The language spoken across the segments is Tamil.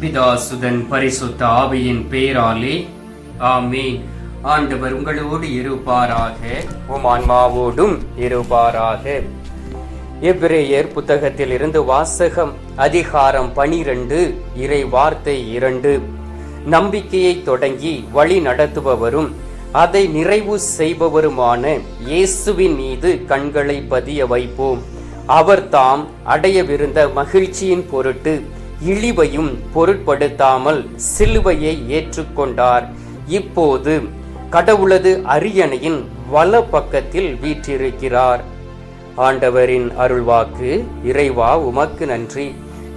பிதாசுதன் பரிசுத்த ஆவியின் பேராலே. ஆமீன். ஆண்டவர் உங்களோடு இருப்பாராக. உம் ஆன்மாவோடும் இருப்பாராக. எபிரேயர் புத்தகத்தில் இருந்து வாசகம் அதிகாரம் பனிரெண்டு இறை வார்த்தை இரண்டு. நம்பிக்கையை தொடங்கி வழி நடத்துபவரும் அதை நிறைவு செய்பவருமான இயேசுவின் மீது கண்களை பதிய வைப்போம். அவர் தாம் அடையவிருந்த மகிழ்ச்சியின் பொருட்டு இழிவையும் பொருட்படுத்தாமல் சிலுவையை ஏற்றுக்கொண்டார். இப்போது கடவுளது அரியணையின் வல பக்கத்தில் வீற்றிருக்கிறார். ஆண்டவரின் அருள்வாக்கு இறைவா உமக்கு நன்றி.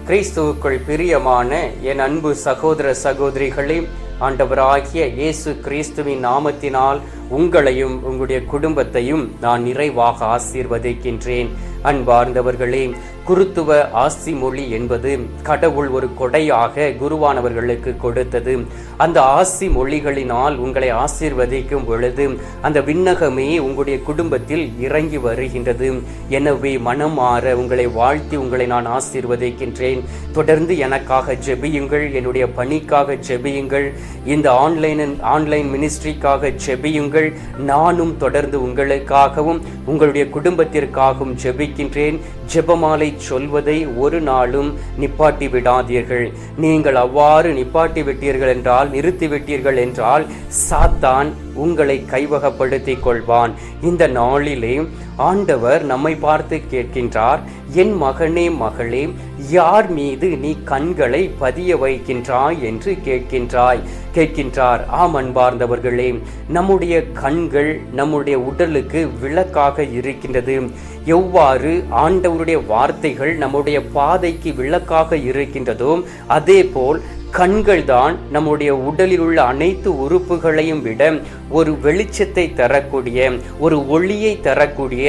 கிறிஸ்துவுக்குள் பிரியமான என் அன்பு சகோதர சகோதரிகளே ஆண்டவராகிய இயேசு கிறிஸ்துவின் நாமத்தினால் உங்களையும் உங்களுடைய குடும்பத்தையும் நான் நிறைவாக ஆசீர்வதிக்கின்றேன். அன்பார்ந்தவர்களே குருத்துவ ஆசி மொழி என்பது கடவுள் ஒரு கொடையாக குருவானவர்களுக்கு கொடுத்தது. அந்த ஆசி மொழிகளினால் உங்களை ஆசீர்வதிக்கும் பொழுது அந்த விண்ணகமே உங்களுடைய குடும்பத்தில் இறங்கி வருகின்றது. எனவே மனம் மாற உங்களை வாழ்த்தி உங்களை நான் ஆசீர்வதிக்கின்றேன். தொடர்ந்து எனக்காக ஜெபியுங்கள் என்னுடைய பணிக்காக ஜெபியுங்கள் இந்த ஆன்லைன் ஆன்லைன் மினிஸ்ட்ரிக்காக ஜெபியுங்கள். நானும் தொடர்ந்து உங்களுக்காகவும் உங்களுடைய குடும்பத்திற்காகவும் ஜெபிக்கின்றேன். ஜெபமாலை சொல்வதை ஒரு நாளும் நிப்பாட்டி விடாதீர்கள். நீங்கள் அவ்வாறு நிப்பாட்டி விட்டீர்கள் என்றால் நிறுத்திவிட்டீர்கள் என்றால் சாத்தான் உங்களை கைவகப்படுத்திக் கொள்வான். இந்த நாளிலே ஆண்டவர் நம்மை பார்த்து கேட்கின்றார் என் மகனே மகளே யார் மீது நீ கண்களை பதிய வைக்கின்றாய்? என்று கேட்கின்றாய். கேட்கின்றார். ஆம் அன்பார்ந்தவர்களே நம்முடைய கண்கள் நம்முடைய உடலுக்கு விளக்காக இருக்கின்றது. எவ்வாறு ஆண்டவருடைய வார்த்தைகள் நம்முடைய பாதைக்கு விளக்காக இருக்கின்றதோ அதே போல் கண்கள் தான் நம்முடைய உடலில் உள்ள அனைத்து உறுப்புகளையும் விட ஒரு வெளிச்சத்தை தரக்கூடிய ஒரு ஒளியை தரக்கூடிய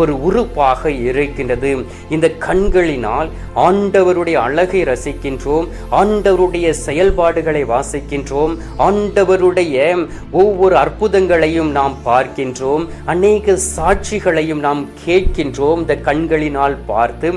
ஒரு உறுப்பாக இருக்கின்றது. இந்த கண்களினால் ஆண்டவருடைய அழகை ரசிக்கின்றோம் ஆண்டவருடைய செயல்பாடுகளை வாசிக்கின்றோம் ஆண்டவருடைய ஒவ்வொரு அற்புதங்களையும் நாம் பார்க்கின்றோம் அநேக சாட்சிகளையும் நாம் கேட்கின்றோம் இந்த கண்களினால் பார்த்து.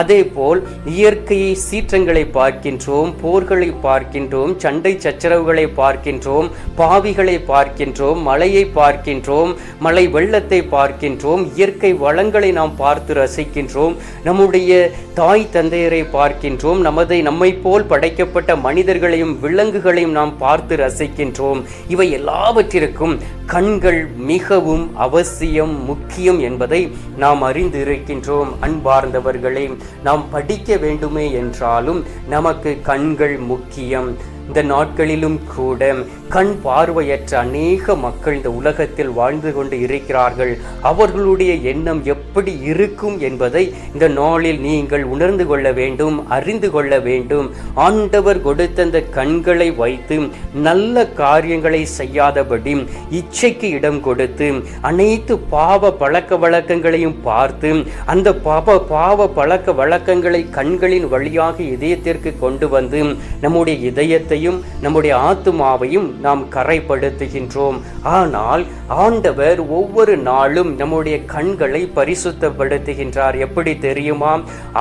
அதே போல் இயற்கையை சீற்றங்களை பார்க்கின்றோம் போர்களை பார்க்கின்றோம் சண்டை சச்சரவுகளை பார்க்கின்றோம் பாவிகளை பார்க்கின்றோம் மழையை பார்க்கின்றோம் மலை வெள்ளத்தை பார்க்கின்றோம் இயற்கை வளங்களை நாம் பார்த்து ரசிக்கின்றோம் நம்முடைய தாய் தந்தையரை பார்க்கின்றோம் நமதை நம்மை போல் படைக்கப்பட்ட மனிதர்களையும் விலங்குகளையும் நாம் பார்த்து ரசிக்கின்றோம். இவை எல்லாவற்றிற்கும் கண்கள் மிகவும் அவசியம் முக்கியம் என்பதை நாம் அறிந்து இருக்கின்றோம் அன்பார்ந்தவர்களே நாம் படிக்க வேண்டுமே என்றாலும் நமக்கு கண்கள் முக்கியம். இந்த நாட்களிலும் கூட கண் பார்வையற்ற அநேக மக்கள் இந்த உலகத்தில் வாழ்ந்து கொண்டு இருக்கிறார்கள். அவர்களுடைய எண்ணம் எப்படி இருக்கும் என்பதை இந்த நாளில் நீங்கள் உணர்ந்து கொள்ள வேண்டும் அறிந்து கொள்ள வேண்டும். ஆண்டவர் கொடுத்த அந்த கண்களை வைத்து நல்ல காரியங்களை செய்யாதபடி இச்சைக்கு இடம் கொடுத்து அனைத்து பாவ பழக்க வழக்கங்களையும் பார்த்து அந்த பாவ பாவ பழக்க வழக்கங்களை கண்களின் வழியாக இதயத்திற்கு கொண்டு வந்து நம்முடைய இதயத்தை உடலையும் நம்முடைய ஆத்துமாவையும் நாம் கரைப்படுத்துகின்றோம் ஆனால் ஆண்டவர் ஒவ்வொரு நாளும் நம்முடைய கண்களை பரிசுத்தப்படுத்துகின்றார். எப்படி தெரியுமா?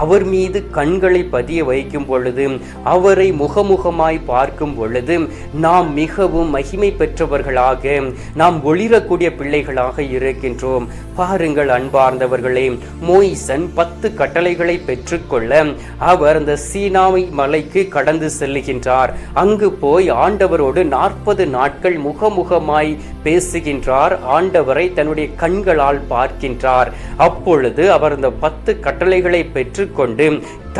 அவர் மீது கண்களை பதிய வைக்கும் பொழுது அவரை முகமுகமாய் பார்க்கும் பொழுது நாம் மிகவும் மகிமை பெற்றவர்களாக நாம் ஒளிரக்கூடிய பிள்ளைகளாக இருக்கின்றோம். பாருங்கள் அன்பார்ந்தவர்களே மோய்சன் பத்து கட்டளைகளை பெற்றுக்கொள்ள அவர் அந்த சீனாவை மலைக்கு கடந்து செல்லுகின்றார். அங்கு அங்கு போய் ஆண்டவரோடு நாற்பது நாட்கள் முகமுகமாய் பேசுகின்றார். ஆண்டவரை தன்னுடைய கண்களால் பார்க்கின்றார். அப்பொழுது அவர் அந்த பத்து கட்டளைகளை பெற்றுக்கொண்டு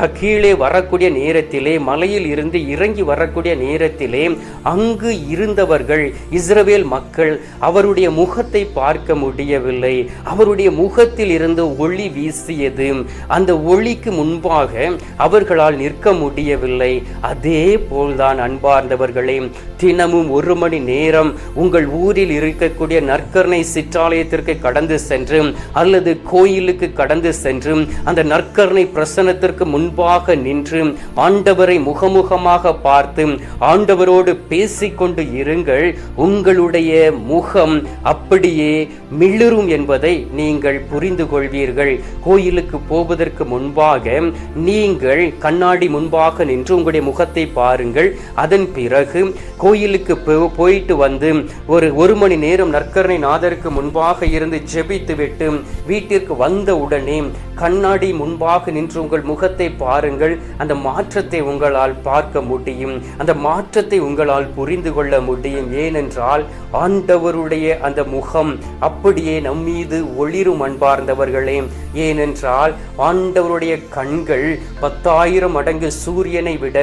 கீழே வரக்கூடிய நேரத்திலே மலையில் இருந்து இறங்கி வரக்கூடிய நேரத்திலே அங்கு இருந்தவர்கள் இஸ்ரவேல் மக்கள் அவருடைய முகத்தை பார்க்க முடியவில்லை. அவருடைய முகத்தில் இருந்து ஒளி வீசியது. அந்த ஒளிக்கு முன்பாக அவர்களால் நிற்க முடியவில்லை. அதே போல்தான் அன்பார்ந்தவர்களே தினமும் ஒரு மணி நேரம் உங்கள் ஊரில் இருக்கக்கூடிய நற்கரணை சிற்றாலயத்திற்கு கடந்து சென்று அல்லது கோயிலுக்கு கடந்து சென்று அந்த நற்கரணை பிரசனத்திற்கு முன் முன்பாக நின்று ஆண்டவரை முகமுகமாக பார்த்து ஆண்டவரோடு பேசிக்கொண்டு இருங்கள். உங்களுடைய முகம் அப்படியே மிளிரும் என்பதை நீங்கள் புரிந்து கொள்வீர்கள். கோயிலுக்கு போவதற்கு முன்பாக நீங்கள் கண்ணாடி முன்பாக நின்று உங்களுடைய முகத்தை பாருங்கள். அதன் பிறகு கோயிலுக்கு போ- போயிட்டு வந்து ஒரு ஒரு மணி நேரம் நற்கரணை நாதருக்கு முன்பாக இருந்து ஜெபித்து விட்டு வீட்டிற்கு வந்த உடனே கண்ணாடி முன்பாக நின்று உங்கள் முகத்தை பாருங்கள். அந்த மாற்றத்தை உங்களால் பார்க்க முடியும். அந்த மாற்றத்தை உங்களால் புரிந்து கொள்ள முடியும். ஏனென்றால் ஆண்டவருடைய அந்த முகம் அப்படியே நம்மீது ஒளிரும் அன்பார்ந்தவர்களே. ஏனென்றால் ஆண்டவருடைய கண்கள் பத்தாயிரம் மடங்கு சூரியனை விட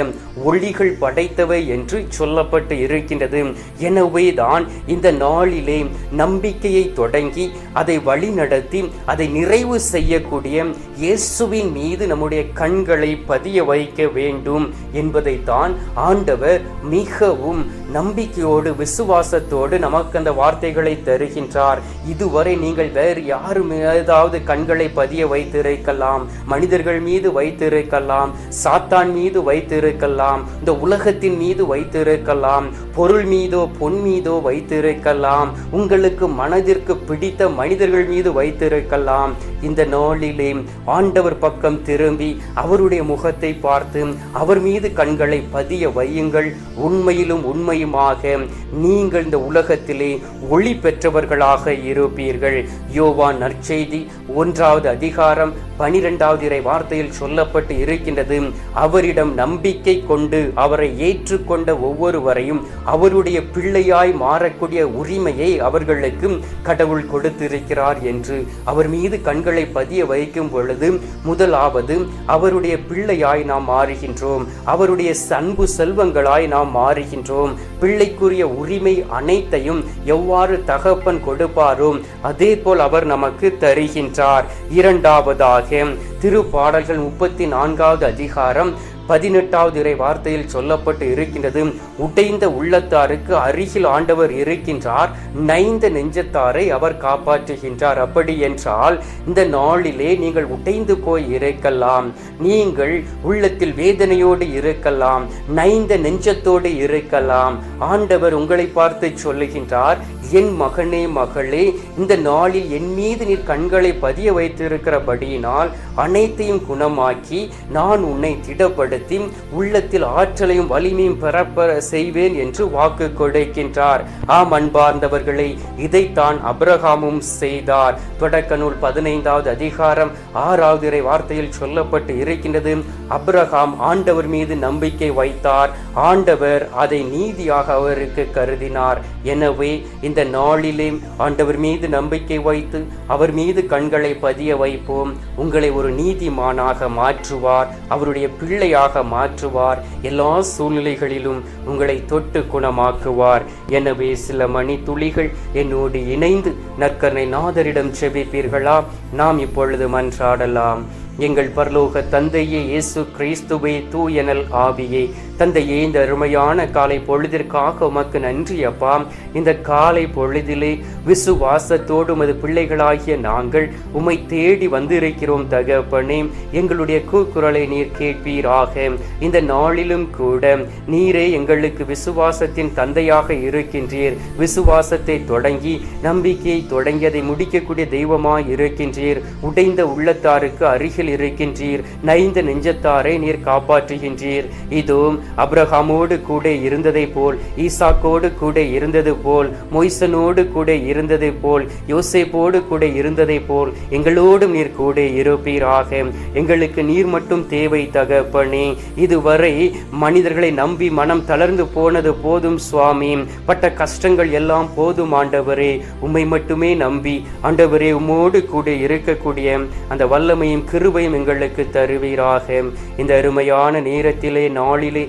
ஒளிகள் படைத்தவை என்று சொல்லப்பட்டு இருக்கின்றது. எனவே தான் இந்த நாளிலே நம்பிக்கையை தொடங்கி அதை வழிநடத்தி அதை நிறைவு செய்யக்கூடிய இயேசுவின் மீது நம்முடைய கண் கண்களை பதிய வைக்க வேண்டும் என்பதைத்தான் ஆண்டவர் மிகவும் நம்பிக்கையோடு விசுவாசத்தோடு நமக்கு அந்த வார்த்தைகளை தருகின்றார். இதுவரை நீங்கள் வேறு யாரு ஏதாவது கண்களை பதிய வைத்திருக்கலாம் மனிதர்கள் மீது வைத்திருக்கலாம் சாத்தான் மீது வைத்திருக்கலாம் இந்த உலகத்தின் மீது வைத்திருக்கலாம் பொருள் மீதோ பொன் மீதோ வைத்திருக்கலாம் உங்களுக்கு மனதிற்கு பிடித்த மனிதர்கள் மீது வைத்திருக்கலாம். இந்த நாளிலே ஆண்டவர் பக்கம் திரும்பி அவருடைய முகத்தை பார்த்து அவர் மீது கண்களை பதிய வையுங்கள். உண்மையிலும் உண்மையுமாக நீங்கள் இந்த உலகத்திலே ஒளி பெற்றவர்களாக இருப்பீர்கள். யோவான் நற்செய்தி ஒன்றாவது அதிகாரம் பனிரெண்டாவது இறை வார்த்தையில் சொல்லப்பட்டு இருக்கின்றது. அவரிடம் நம்பிக்கை கொண்டு அவரை ஏற்றுக்கொண்ட ஒவ்வொருவரையும் அவருடைய பிள்ளையாய் மாறக்கூடிய உரிமையை அவர்களுக்கு கடவுள் கொடுத்திருக்கிறார் என்று அவர் மீது கண்களை பதிய வைக்கும் பொழுது முதலாவது அவருடைய பிள்ளையாய் நாம் மாறுகின்றோம். அவருடைய அன்பு செல்வங்களாய் நாம் மாறுகின்றோம். பிள்ளைக்குரிய உரிமை அனைத்தையும் எவ்வாறு தகப்பன் கொடுப்பாரோ அதே போல் அவர் நமக்கு தருகின்றார். இரண்டாவதாக திருப்பாடல்கள் முப்பத்தி நான்காவது அதிகாரம் பதினெட்டாவது இறை வார்த்தையில் சொல்லப்பட்டு இருக்கின்றது. உடைந்த உள்ளத்தாருக்கு அருகில் ஆண்டவர் இருக்கின்றார். நைந்த நெஞ்சத்தாரை அவர் காப்பாற்றுகின்றார். அப்படி என்றால் இந்த நாளிலே நீங்கள் உடைந்து போய் இருக்கலாம். நீங்கள் உள்ளத்தில் வேதனையோடு இருக்கலாம். நைந்த நெஞ்சத்தோடு இருக்கலாம். ஆண்டவர் உங்களை பார்த்து சொல்லுகின்றார். என் மகனே மகளே இந்த நாளில் என் மீது நீர் கண்களை பதிய வைத்திருக்கிறபடியினால் அனைத்தையும் குணமாக்கி நான் உன்னை திடப்படுத்தி உள்ளத்தில் ஆற்றலையும் வலிமையும் பெறப்பெற செய்வேன் என்று வாக்கு கொடுக்கின்றார். ஆம் அன்பார்ந்தவர்களை இதைத்தான் அப்ரஹாமும் செய்தார். தொடக்க நூல் பதினைந்தாவது அதிகாரம் ஆறாவது இறை வார்த்தையில் சொல்லப்பட்டு இருக்கின்றது. அப்ரஹாம் ஆண்டவர் மீது நம்பிக்கை வைத்தார். ஆண்டவர் அதை நீதியாக அவருக்கு கருதினார். எனவே இந்த நாளிலே ஆண்டவர் மீது நம்பிக்கை வைத்து அவர் மீது கண்களை பதிய வைப்போம். உங்களை ஒரு நீதிமானாக மாற்றுவார் அவருடைய பிள்ளையாக மாற்றுவார். எல்லா சூழ்நிலைகளிலும் உங்களை தொட்டு குணமாக்குவார். எனவே சில மணி துளிகள் என்னோடு இணைந்து நற்கரணை நாதரிடம் செபிப்பீர்களா? நாம் இப்பொழுது மன்றாடலாம். எங்கள் பரலோக தந்தையே இயேசு கிறிஸ்துவே தூயனல் ஆவியே. தந்தையே இந்த அருமையான காலை பொழுதிற்காக உமக்கு நன்றி அப்பா. இந்த காலை பொழுதிலே விசுவாசத்தோடு உமது பிள்ளைகளாகிய நாங்கள் உம்மை தேடி வந்திருக்கிறோம் தகப்பனே. எங்களுடைய கூக்குரலை நீர் கேட்பீராக. இந்த நாளிலும் கூட நீரே எங்களுக்கு விசுவாசத்தின் தந்தையாக இருக்கின்றீர். விசுவாசத்தை தொடங்கி நம்பிக்கையை தொடங்கி அதை முடிக்கக்கூடிய தெய்வமாய் இருக்கின்றீர். உடைந்த உள்ளத்தாருக்கு அருகில் இருக்கின்றீர். நைந்த நெஞ்சத்தாரை நீர் காப்பாற்றுகின்றீர். இதோ அப்ரஹாமோடு கூட இருந்ததை போல் ஈசாக்கோடு கூட இருந்தது போல் மொய்சனோடு கூட இருந்ததை போல் யோசேப்போடு கூட இருந்ததை போல் எங்களோடும் நீர் கூட இருப்பீராக. எங்களுக்கு நீர் மட்டும் தேவை தகப்பனே. இதுவரை மனிதர்களை நம்பி மனம் தளர்ந்து போனது போதும் சுவாமி. பட்ட கஷ்டங்கள் எல்லாம் போதும் ஆண்டவரே. உம்மை மட்டுமே நம்பி ஆண்டவரே உம்மோடு கூட இருக்கக்கூடிய அந்த வல்லமையும் கிருபையும் எங்களுக்கு தருவீராக. இந்த அருமையான நேரத்திலே நாளிலே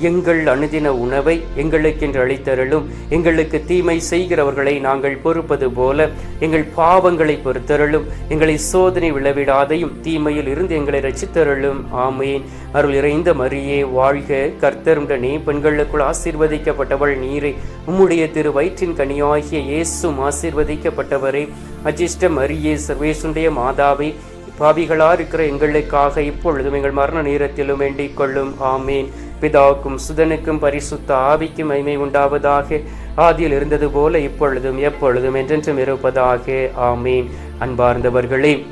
எங்கள் அனுதின உணவை எங்களுக்கென்று அளித்தருளும் எங்களுக்கு தீமை செய்கிறவர்களை நாங்கள் பொறுப்பது போல எங்கள் பாவங்களை பொறுத்தருளும் எங்களை சோதனை விழவிடாதையும் தீமையில் இருந்து எங்களை ரசித்தருளும் ஆமேன். அருள் இறைந்த மரியே வாழ்க கர்த்தருடனே பெண்களுக்குள் ஆசீர்வதிக்கப்பட்டவள் நீரை. உம்முடைய திரு வயிற்றின் கனியாகிய இயேசும் ஆசீர்வதிக்கப்பட்டவரே. அஜிஷ்ட மரியே சர்வேசுடைய மாதாவை பாவிகளா இருக்கிற எங்களுக்காக இப்பொழுதும் எங்கள் மரண நேரத்திலும் வேண்டிக் கொள்ளும். ஆமேன். பிதாவுக்கும் சுதனுக்கும் பரிசுத்த ஆவிக்கும் மைமை உண்டாவதாக. ஆதியில் இருந்தது போல இப்பொழுதும் எப்பொழுதும் என்றென்றும் இருப்பதாக. ஆமீன். அன்பார்ந்தவர்களே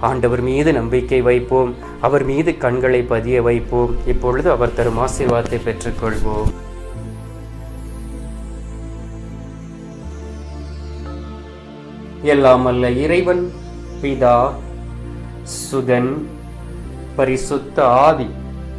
ஆண்டவர் மீது நம்பிக்கை வைப்போம். அவர் மீது கண்களை பதிய வைப்போம். இப்பொழுது அவர் தரும் ஆசீர்வாதத்தை பெற்றுக்கொள்வோம். எல்லாம் அல்ல இறைவன் பிதா சுதன் பரிசுத்த ஆவி.